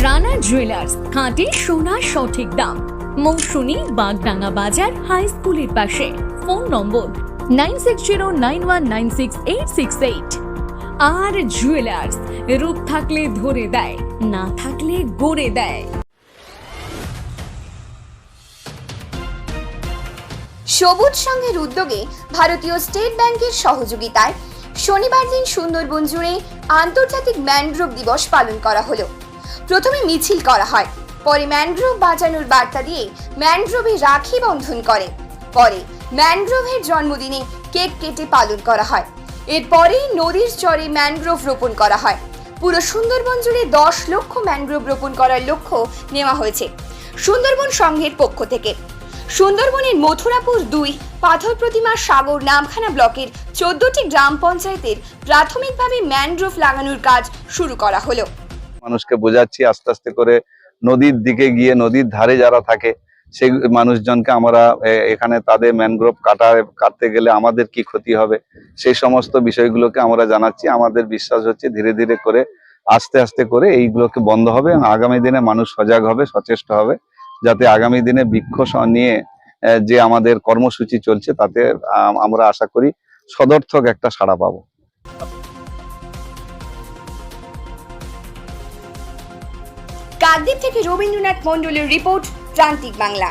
Rana jewellers খাঁটি সোনার সঠিক দাম। মৌসুমী বাগডাঙ্গা বাজার হাই স্কুলের পাশে। Phone number nine six zero nine one nine six eight six eight. আর জুয়েলার্স রূপ থাকলে ধরে দেয়, না থাকলে গড়ে দেয়। সবুজ সংঘের উদ্যোগে ভারতীয় স্টেট ব্যাংকের সহযোগিতায় শনিবার দিন সুন্দরবন জুড়ে আন্তর্জাতিক ম্যানগ্রোভ দিবস পালন করা হলো। প্রথমে মিছিল করা হয়। পরে ম্যানগ্রোভ বাঁচানোর বার্তা দিয়ে ম্যানগ্রোভে রাখি বন্ধন করে। পরে ম্যানগ্রোভের জন্মদিনে কেক কেটে পালন করা হয়। এরপরেই নদীর চরে ম্যানগ্রোভ রোপণ করা হয়। পুরো সুন্দরবন জুড়ে দশ লক্ষ ম্যানগ্রোভ রোপণ করার লক্ষ্য নেওয়া হয়েছে সুন্দরবন সংঘের পক্ষ থেকে। সুন্দরবনের মথুরাপুর দুই পাথর প্রতিমা সাগর নামখানা ব্লকের চোদ্দটি গ্রাম পঞ্চায়েতের প্রাথমিকভাবে ম্যানগ্রোভ লাগানোর কাজ শুরু করা হলো। মানুষকে বোঝাচ্ছি, আস্তে আস্তে করে নদীর দিকে গিয়ে নদীর ধারে যারা থাকে, সেই মানুষজনকে আমরা এখানে তাদের ম্যানগ্রোভ কাটা, কাটতে গেলে আমাদের কি ক্ষতি হবে? সেই সমস্ত বিষয়গুলোকে আমরা জানাচ্ছি। আমাদের বিশ্বাস হচ্ছে ধীরে ধীরে করে, আস্তে আস্তে করে এইগুলোকে বন্ধ হবে এবং আগামী দিনে মানুষ সজাগ হবে, সচেষ্ট হবে, যাতে আগামী দিনে বৃক্ষ নিয়ে যে আমাদের কর্মসূচি চলছে, তাতে আমরা আশা করি সদর্থক একটা সাড়া পাবো। কাকদ্বীপ থেকে রবীন্দ্রনাথ মন্ডলের রিপোর্ট প্রান্তিক বাংলা।